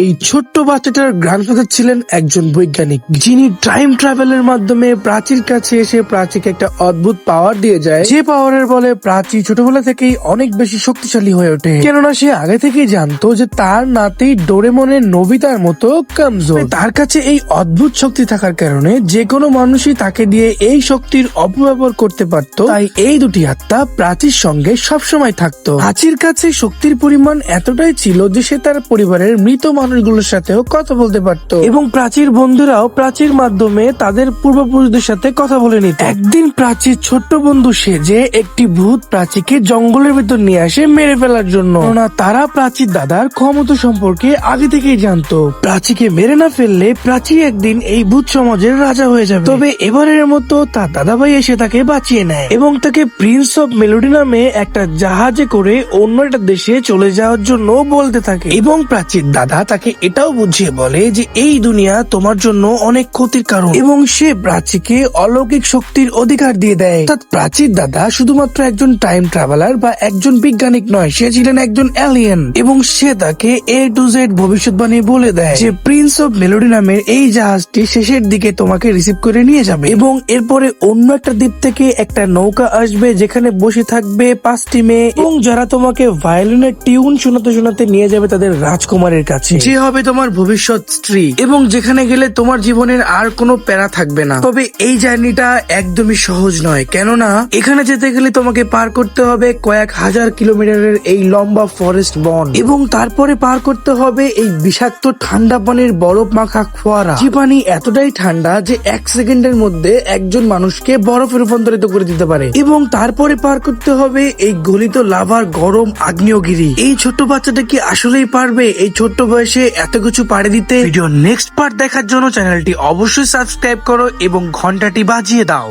এই ছোট্ট বাচ্চাটার গ্র্যান্ডফাদার ছিলেন একজন বৈজ্ঞানিক, যিনি টাইম ট্রাভেলের মাধ্যমে প্রাচীর কাছে এসে প্রাচীকে একটা অদ্ভুত পাওয়ার দিয়ে যায়। যে পাওয়ারের বলে প্রাচী ছোটবেলা থেকেই অনেক বেশি শক্তিশালী হয়ে ওঠে। কেননা সে আগে থেকেই জানতো যে তার নাতি ডোরেমনের নবিতার মতো কমজোর। তার কাছে এই অদ্ভুত শক্তি থাকার কারণে যে কোনো মানুষই তাকে দিয়ে এই শক্তির অপব্যবহার করতে পারত। তাই এই দুটি আত্মা প্রাচীর সঙ্গে সবসময় থাকতো। প্রাচীর কাছে শক্তির পরিমাণ এতটাই ছিল যে সে তার পরিবারের মৃত মানুষগুলোর সাথেও কথা বলতে পারত। এবং প্রাচীর বন্ধুরাও প্রাচীর মাধ্যমে তাদের পূর্বপুরুষদের সাথে কথা বলে নিত। একদিন প্রাচীর ছোট্ট বন্ধু সেজে একটি ভূত প্রাচীকে জঙ্গলের ভেতর নিয়ে আসে মেরে ফেলার জন্য। তারা প্রাচীর দাদার ক্ষমতা সম্পর্কে আগে থেকেই জানতো। প্রাচীকে মেরে না ফেললে প্রাচী একদিন এই ভূত সমাজের রাজা হয়ে যাবে। তবে এবারের মতো তার দাদাভাই এসে তাকে বাঁচিয়ে নেয় এবং তাকে প্রিন্স অফ মেলোডি নামে একটা জাহাজে করে অন্য একটা দেশে চলে যাওয়ার জন্য বলতে থাকে। এবং প্রাচীর দাদা তাকে এটাও বুঝিয়ে বলে যে এই দুনিয়া তোমার জন্য অনেক ক্ষতির কারণ। এবং সে প্রাচীকে অলৌকিক শক্তির অধিকার দিয়ে দেয়। অর্থাৎ প্রাচীর দাদা শুধুমাত্র একজন টাইম ট্রাভেলার বা একজন বিজ্ঞানিক নয়, সে ছিলেন একজন অ্যালিয়েন এবং সে তাকে এ টু জেড ভবিষ্যৎবাণী বলে দেয় যে প্রিন্স অফ মেলোডি নামের এই জাহাজটি শেষের দিকে তোমাকে রিসিভ করে নিয়ে যাবে। এবং এরপরে অন্য একটা দ্বীপ থেকে একটা নৌকা আসবে যেখানে বসে থাকবে পাঁচটি মেয়ে। এবং যারা তোমাকে ভায়োলিনের টিউন শোনাতে শোনাতে নিয়ে যাবে তাদের রাজকুমারের কাছে। যে হবে তোমার ভবিষ্যৎ স্ত্রী, এবং যেখানে গেলে তোমার জীবনের আর কোনো প্যারা থাকবে না। তবে এই জার্নিটা একদমই সহজ নয়। কেননা, এখানে যেতে গেলে তোমাকে পার করতে হবে কয়েক হাজার কিলোমিটারের এই লম্বা ফরেস্ট বন, এবং তারপরে পার করতে হবে এই বিষাক্ত ঠান্ডা পানির বরফ মাখা খোয়ারা। যে পানি এতটাই ঠান্ডা যে এক সেকেন্ডের মধ্যে একজন মানুষকে বরফে রূপান্তরিত করে দিতে পারে। এবং তারপরে পার করতে হবে এই গলিত লাভার গরম আগ্নেয়গিরি। এই ছোট্ট বাচ্চাটা কি আসলেই পারবে? এই ছোট্ট বয়সে এত কিছু পাড়ে দিতে ভিডিও নেক্সট পার্ট দেখার জন্য চ্যানেলটি অবশ্যই সাবস্ক্রাইব করো এবং ঘন্টাটি বাজিয়ে দাও।